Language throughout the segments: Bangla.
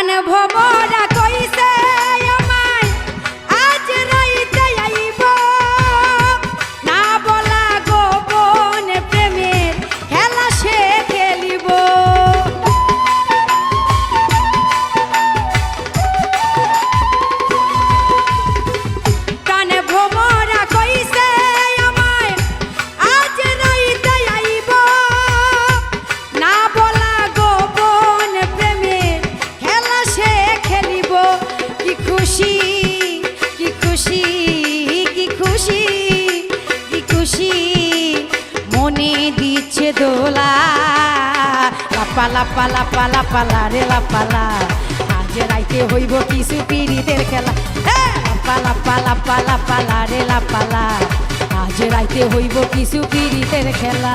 প্রাণ ভবরা দোলা। লাপালা পালা পালা পালা রে লাপালা আজ রাইতে হইব কিছু পিরিতের খেলা। হ্যাঁ, পালা পালা পালা পালা রে লাপালা আজ রাইতে হইব কিছু পিরিতের খেলা।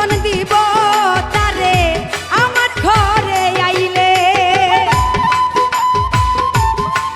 জীবন দিব